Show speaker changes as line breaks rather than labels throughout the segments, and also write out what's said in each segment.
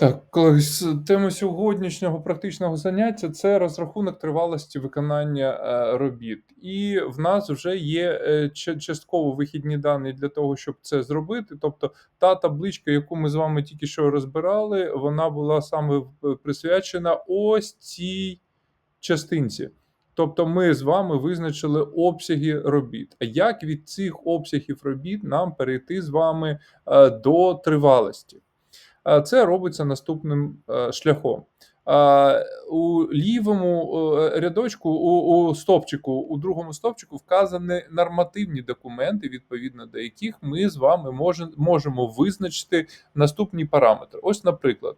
Так, колеги, тема сьогоднішнього практичного заняття це розрахунок тривалості виконання, е, робіт. І в нас вже є, е, частково вихідні дані для того, щоб це зробити. Тобто та табличка, яку ми з вами тільки що розбирали, вона була саме присвячена ось цій частинці. Тобто ми з вами визначили обсяги робіт. А як від цих обсягів робіт нам перейти з вами, е, до тривалості? Це робиться наступним е, шляхом. У лівому е, рядочку, у, у стопчику, у другому стопчику вказані нормативні документи, відповідно до яких ми з вами може- можемо визначити наступні параметри. Ось, наприклад,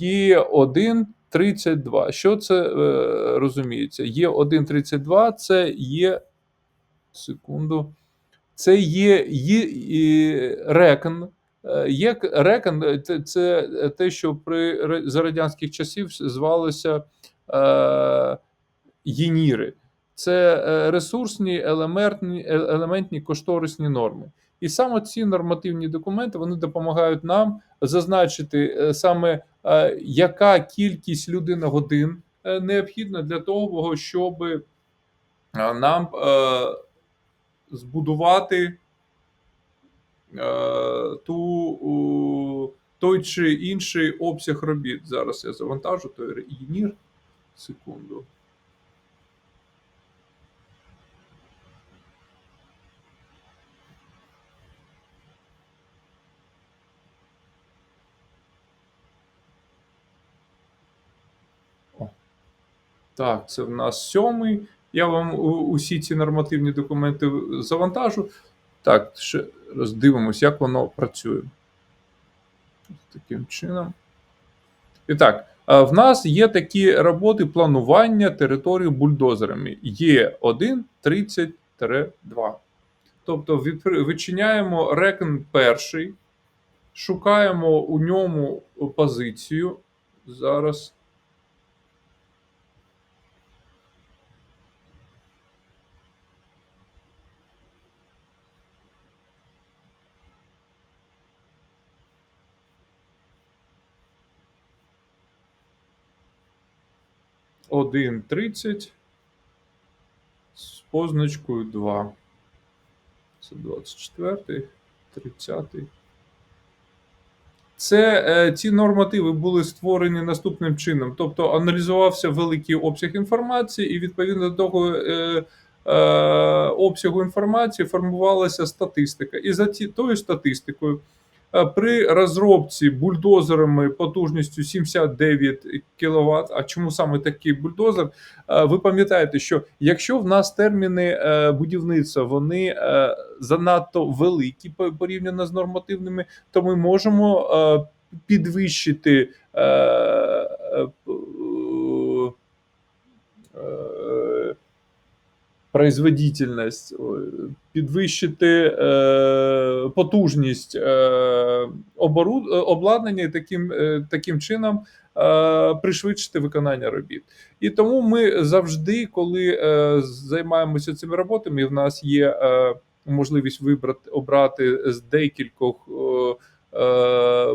Є1,32. Що це е, розуміється? Є1,32 це є. Секунду. Це є, є, і рекен. Е, Є к- е, це, це те, що при за радянських часів звалося е, єніри. Це е, ресурсні елементні, елементні кошторисні норми. І саме ці нормативні документи вони допомагають нам зазначити саме е, яка кількість людина-годин е, необхідна для того, щоб нам е, збудувати ту, той чи інший обсяг робіт. Зараз я завантажу той ЄНІР. Секунду. Так, це в нас сьомий. Я вам усі ці нормативні документи завантажу. Так, ще роздивимось, як воно працює. Таким чином. І так, в нас є такі роботи планування території бульдозерами. Є 1, 30-2. Тобто відпри- відчиняємо рекен перший, шукаємо у ньому позицію. Зараз. Один 30 з позначкою 2. Це 24, 30. Це е, ці нормативи були створені наступним чином. Тобто аналізувався великий обсяг інформації, і відповідно до того е, е, обсягу інформації формувалася статистика. І за ці, тою статистикою при розробці бульдозерами потужністю 79 кВт, а чому саме такий бульдозер? Е, Ви пам'ятаєте, що якщо в нас терміни е, будівництва вони е, занадто великі порівняно з нормативними, то ми можемо е, підвищити е, е, е, производительність, підвищити е, потужність е, оборуд, е, обладнання і таким, е, таким чином е, пришвидшити виконання робіт. І тому ми завжди, коли е, займаємося цими роботами, і в нас є е, можливість вибрати обрати з декількох е,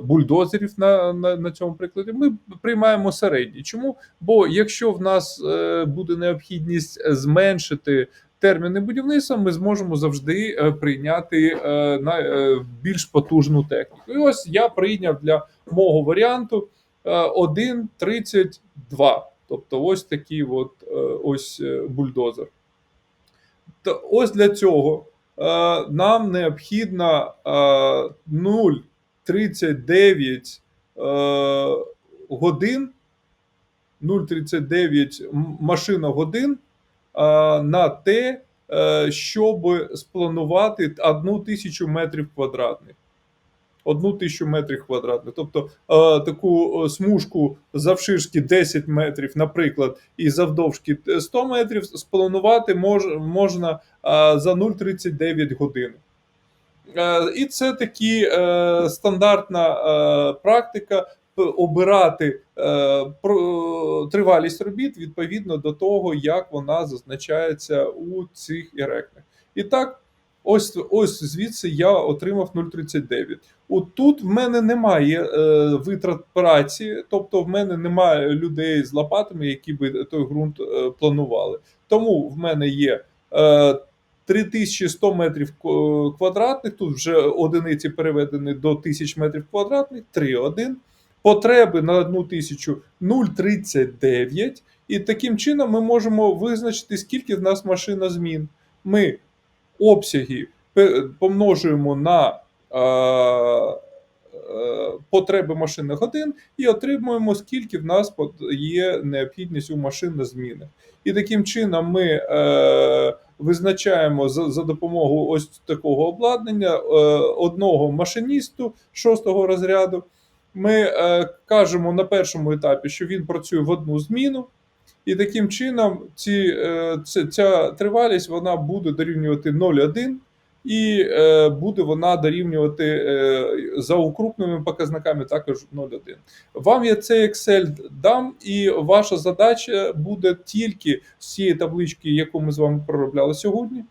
бульдозерів на, на, на цьому прикладі. Ми приймаємо середній. Чому? Бо якщо в нас е, буде необхідність зменшити терміни будівництва, ми зможемо завжди е, прийняти е, на е, більш потужну техніку. І ось я прийняв для мого варіанту е, 1,32. Тобто, ось такий от е, ось е, бульдозер. То ось для цього е, нам необхідно е, 0,39 е, годин, 0,39 м- машиногодин е, на те, е, щоб спланувати одну тисячу метрів квадратних. Одну тисячу метрів квадратних. Тобто е, таку смужку завширшки 10 метрів, наприклад, і завдовжки 100 метрів спланувати можна за 0,39 годин. Е, І це такі е, стандартна е, практика обирати тривалість робіт відповідно до того, як вона зазначається у цих ірекнах. І так, Ось, ось звідси я отримав 0,39. От тут в мене немає витрат праці, тобто в мене немає людей з лопатами, які би той ґрунт планували. Тому в мене є 3100 метрів квадратних, тут вже одиниці переведені до 1000 метрів квадратних, 3,1. Потреби на одну тисячу 0,39. І таким чином ми можемо визначити, скільки в нас машина змін. Ми обсяги помножуємо на е, е, потреби машинних годин і отримуємо, скільки в нас є необхідність у машин на змінах. І таким чином ми е, визначаємо за, за допомогою ось такого обладнання е, одного машиністу шостого розряду. Ми е, кажемо на першому етапі, що він працює в одну зміну. І таким чином ці, е, ця, тривалість вона буде дорівнювати 0,1 і е, буде вона дорівнювати е, за укрупненими показниками також 0,1. Вам я цей Excel дам, і ваша задача буде тільки з цієї таблички, яку ми з вами проробляли сьогодні,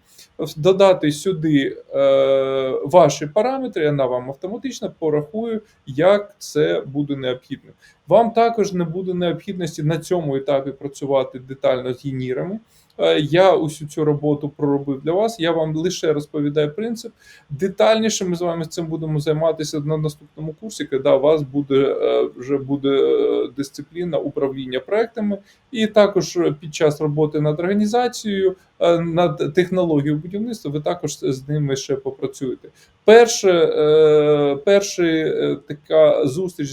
додати сюди е, ваші параметри, вона вам автоматично порахує, як це буде необхідно. Вам також не буде необхідності на цьому етапі працювати детально з генірами. Е, Я усю цю роботу проробив для вас. Я вам лише розповідаю принцип. Детальніше ми з вами цим будемо займатися на наступному курсі, коли у вас буде е, вже буде е, дисципліна управління проектами, і також під час роботи над організацією, над технологією будівництва, ви також з ними ще попрацюєте. Перше, перша така зустріч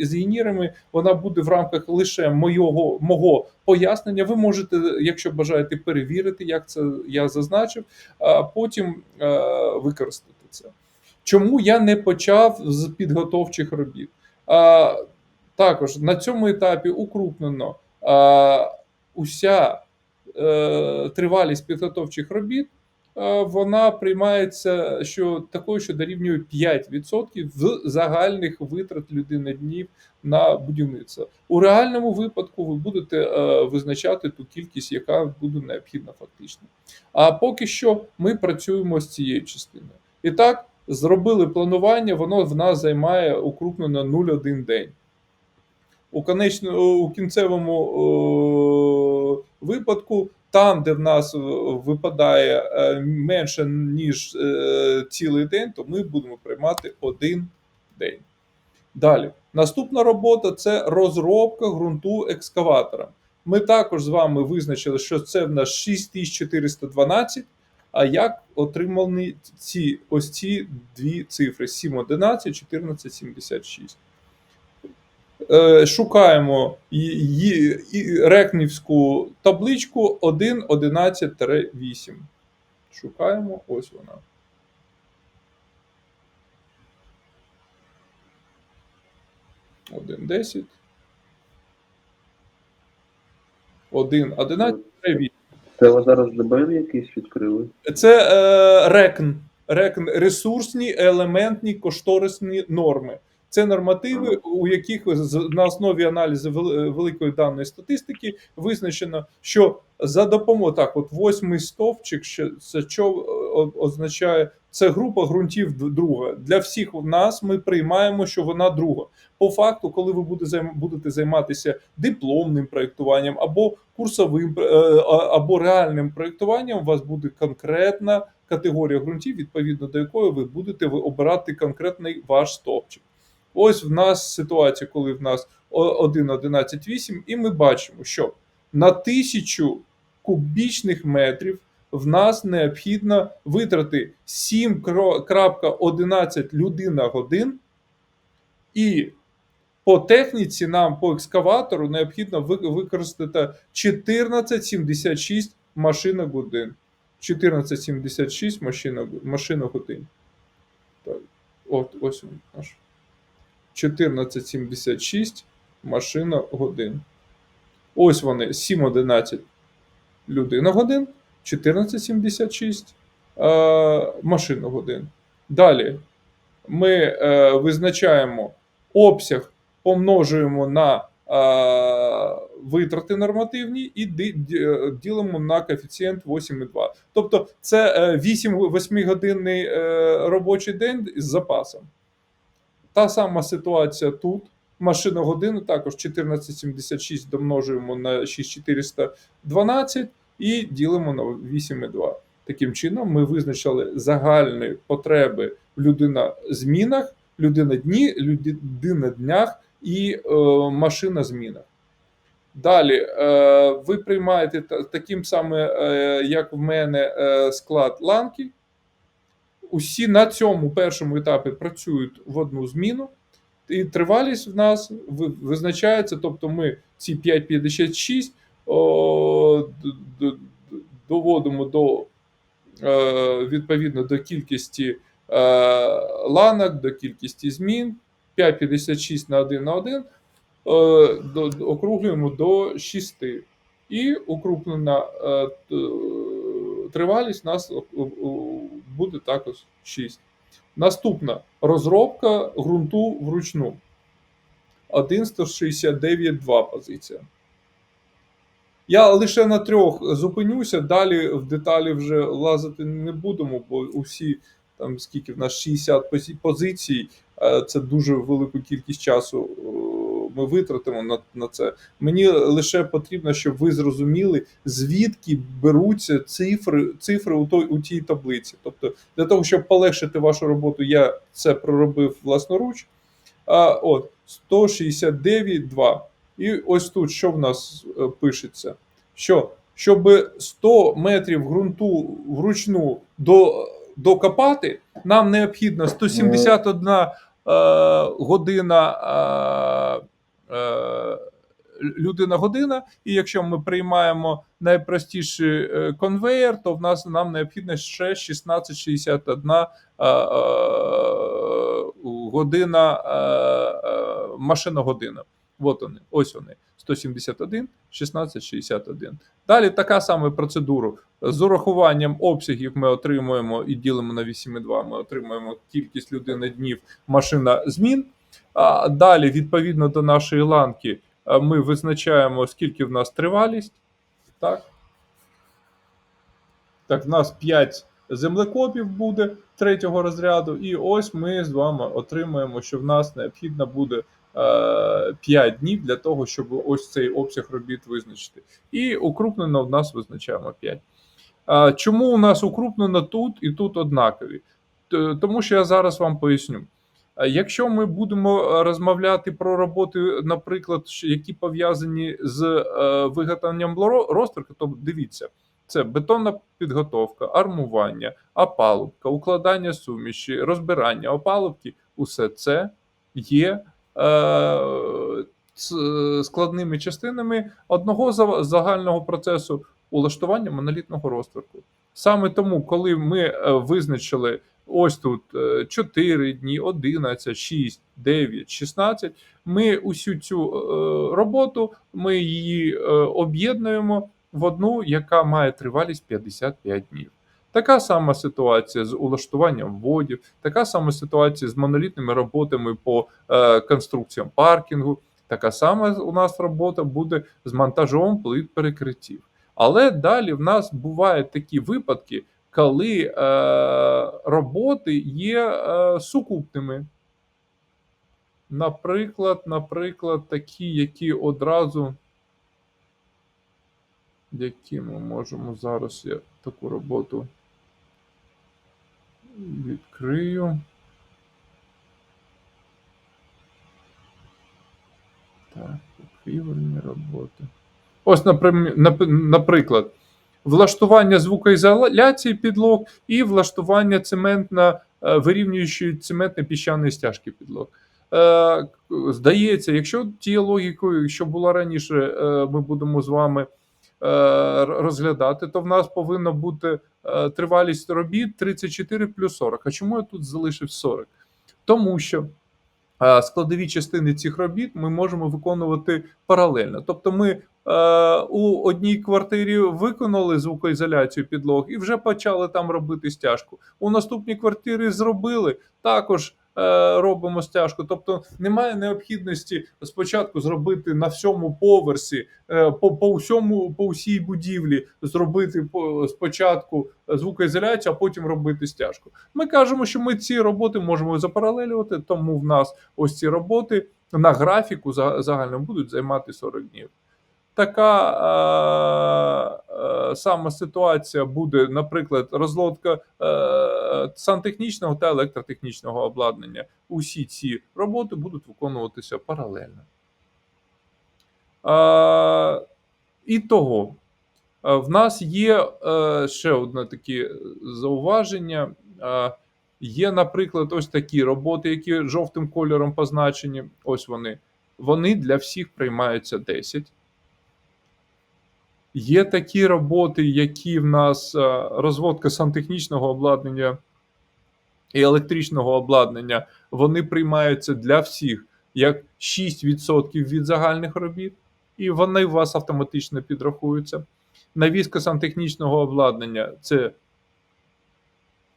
з інірами, вона буде в рамках лише мого, мого пояснення. Ви можете, якщо бажаєте, перевірити, як це я зазначив, а потім е, використати це. Чому я не почав з підготовчих робіт? А, також на цьому етапі укрупнено а, уся е, тривалість підготовчих робіт вона приймається що такою, що дорівнює 5% в загальних витрат людини днів на будівництво. У реальному випадку ви будете е, визначати ту кількість, яка буде необхідна фактично. А поки що ми працюємо з цією частиною. І так, зробили планування, воно в нас займає укрупнено 0,1 день. У, конечно, у кінцевому о, випадку, там, де в нас е, випадає е, менше, ніж е, цілий день, то ми будемо приймати один день. Далі. Наступна робота це розробка ґрунту екскаватором. Ми також з вами визначили, що це в нас 6412. А як отримані ці ось ці дві цифри: 711, 1476. Е, Шукаємо її рекнівську табличку 1.11-8. Шукаємо, ось вона. Один десять. Один одинадцять вісім.
Це ви зараз ДБН якийсь відкрили?
Це е, рекн. Рекн ресурсні, елементні, кошторисні норми. Це нормативи, у яких на основі аналізу великої даної статистики визначено, що за допомогою так, от восьмий стовпчик, що це що означає, це група ґрунтів друга. Для всіх нас ми приймаємо, що вона друга. По факту, коли ви будете займатися дипломним проєктуванням або курсовим е, або реальним проєктуванням, у вас буде конкретна категорія ґрунтів, відповідно до якої ви будете обирати конкретний ваш стовпчик. Ось в нас ситуація, коли в нас 1,11,8, і ми бачимо, що на тисячу кубічних метрів в нас необхідно витрати 7,11 людина годин, і по техніці нам по екскаватору необхідно використати 1476 машинок годин. 1476 машинок, машинок годин. Так. От, ось наш. 1476 машина годин. Ось вони 7,11 людина годин, 1476 е, машина годин. Далі ми е, визначаємо обсяг, помножуємо на е, витрати нормативні і е, ділимо на коефіцієнт 8,2. Тобто це 8 годинний робочий день з запасом. Та сама ситуація тут. Машина години також 1476 домножуємо на 6412 і ділимо на 8,2. Таким чином, ми визначили загальні потреби людина змінах, людина дні, людина днях і е, машина змінах. Далі, е, ви приймаєте таким саме, е, як в мене, е, склад ланки. Усі на цьому першому етапі працюють в одну зміну, і тривалість в нас визначається, тобто ми ці 5,56 о, д- д- д- доводимо до е, відповідно до кількості е, ланок, до кількості змін. 5,56 на 1 на 1 е, округлюємо до 6. І укрупнена т- тривалість у нас о- о- буде також 6. Наступна розробка ґрунту вручну. 1.169.2 позиція. Я лише на трьох зупинюся, далі в деталі вже лазити не будемо, бо усі там скільки в нас 60 позицій, е, це дуже велику кількість часу е, ми витратимо на, на це. Мені лише потрібно, щоб ви зрозуміли, звідки беруться цифри, цифри у, той, у тій таблиці. Тобто, для того, щоб полегшити вашу роботу, я це проробив власноруч. А, от 169,2. І ось тут що в нас е, пишеться? Що щоб 100 метрів ґрунту вручну до, докопати, нам необхідно 171 е, година е, людина година. І якщо ми приймаємо найпростіший е, конвеєр, то в нас нам необхідно ще 1661 е, е, година е, е, машина година. От вони, ось вони. 171, 1661. Далі така сама процедура. З урахуванням обсягів ми отримуємо і ділимо на 8,2, ми отримуємо кількість людини днів машина змін. А далі, відповідно до нашої ланки, ми визначаємо, скільки в нас тривалість. Так, так в нас 5 землекопів буде третього розряду, і ось ми з вами отримаємо, що в нас необхідно буде 5 днів для того, щоб ось цей обсяг робіт визначити. І укрупнено в нас визначаємо 5. Чому у нас укрупнено тут і тут однакові? Тому що я зараз вам поясню. Якщо ми будемо розмовляти про роботи, наприклад, які пов'язані з е, виготовленням блоро- то дивіться, це бетонна підготовка, армування, опалубка, укладання суміші, розбирання опалубки, усе це є е, складними частинами одного за- загального процесу улаштування монолітного розтворку. Саме тому, коли ми е, визначили ось тут е, 4 дні, 11, 6, 9, 16, ми усю цю е, роботу ми її е, об'єднуємо в одну, яка має тривалість 55 днів. Така сама ситуація з улаштуванням вводів, така сама ситуація з монолітними роботами по е, конструкціям паркінгу. Така сама у нас робота буде з монтажом плит перекриттів. Але далі в нас бувають такі випадки, коли е, роботи є е, сукупними. Наприклад, наприклад, такі, які одразу. Які ми можемо зараз я таку роботу відкрию. Так, покрівельні роботи. Ось, наприклад, влаштування звукоізоляції підлог і влаштування цементно е, вирівнюючої цементно-піщаної стяжки підлог. Е, Здається, якщо тією логікою, що була раніше, е, ми будемо з вами розглядати, то в нас повинна бути тривалість робіт 34 плюс 40. А чому я тут залишив 40? Тому що складові частини цих робіт ми можемо виконувати паралельно. Тобто, ми е, у одній квартирі виконали звукоізоляцію підлог і вже почали там робити стяжку. У наступній квартирі зробили також. Е, робимо стяжку. Тобто немає необхідності спочатку зробити на всьому поверсі, е, по, по всьому, по всій будівлі зробити спочатку звукоізоляцію, а потім робити стяжку. Ми кажемо, що ми ці роботи можемо запаралелювати, тому в нас ось ці роботи на графіку за- загальному будуть займати 40 днів. Така е, е, сама ситуація буде, наприклад, розлодка е, сантехнічного та електротехнічного обладнання. Усі ці роботи будуть виконуватися паралельно. І того, в нас є е, ще одне таке зауваження. Є, наприклад, ось такі роботи, які жовтим кольором позначені. Ось вони. Вони для всіх приймаються 10. Є такі роботи, які в нас е, розводка сантехнічного обладнання і електричного обладнання, вони приймаються для всіх як 6% від загальних робіт, і вони у вас автоматично підрахуються. Навізка сантехнічного обладнання це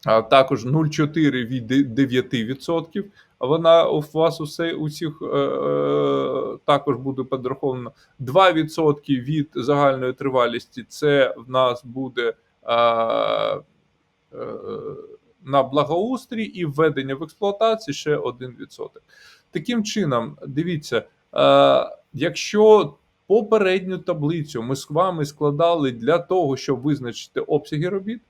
також 0,4 від 9%. Вона у вас усе усіх е, е, також буде підраховано 2% від загальної тривалісті. Це в нас буде е, е, на благоустрій і введення в експлуатацію ще 1%. Таким чином, дивіться, якщо попередню таблицю ми з вами складали для того, щоб визначити обсяги робіт,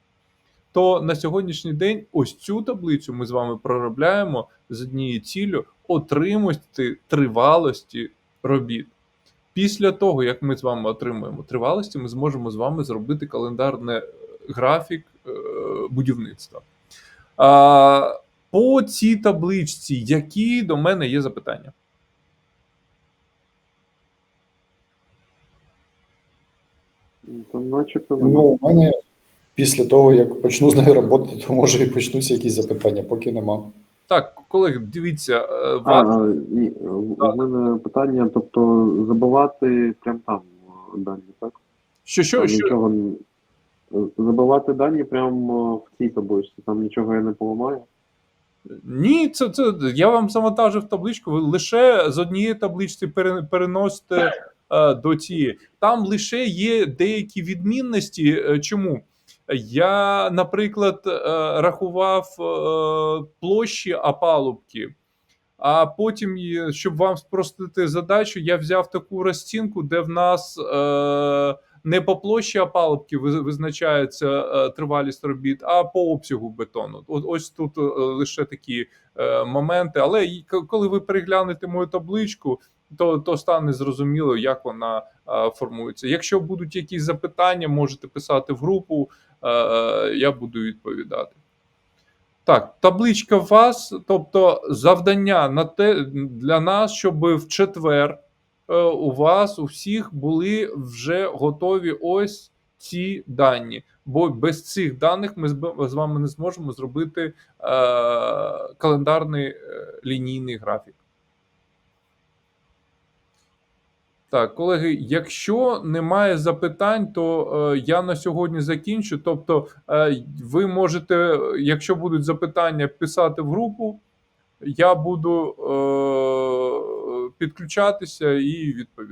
то на сьогоднішній день ось цю таблицю ми з вами проробляємо з однією ціллю отримати тривалості робіт. Після того, як ми з вами отримуємо тривалості, ми зможемо з вами зробити календарний е, графік е, будівництва. По цій табличці, які до мене є запитання?
Там начебто
Ну, у мене після того, як почну з нею роботи, то може і почнуться якісь запитання, поки нема.
Так, колеги, дивіться, е,
А,
ва-
а, ні, у мене питання, тобто забивати прямо там е, дані, так?
що, що,
Там
що,
нічого н- забивати дані прямо в цій табличці, там нічого я не поламаю.
Ні, це, це я вам завантажив табличку. Ви лише з однієї таблички переносите е, до цієї. Там лише є деякі відмінності. Е, Чому? Я, наприклад, е, рахував е, площі опалубки, а потім, щоб вам спростити задачу, я взяв таку розцінку, де в нас е, не по площі опалубки визначається е, тривалість робіт, а по обсягу бетону. Ось тут е, лише такі е, моменти. Але коли ви переглянете мою табличку, то, то стане зрозуміло, як вона формується. Якщо будуть якісь запитання, можете писати в групу, я буду відповідати. Так, табличка вас, тобто завдання на те для нас, щоб в четвер е, у вас у всіх були вже готові ось ці дані. Бо без цих даних ми з вами не зможемо зробити е, календарний е, лінійний графік. Так, колеги, якщо немає запитань, то е, я на сьогодні закінчу. Тобто, е, ви можете, е, якщо будуть запитання, писати в групу. Я буду е, підключатися і відповідати.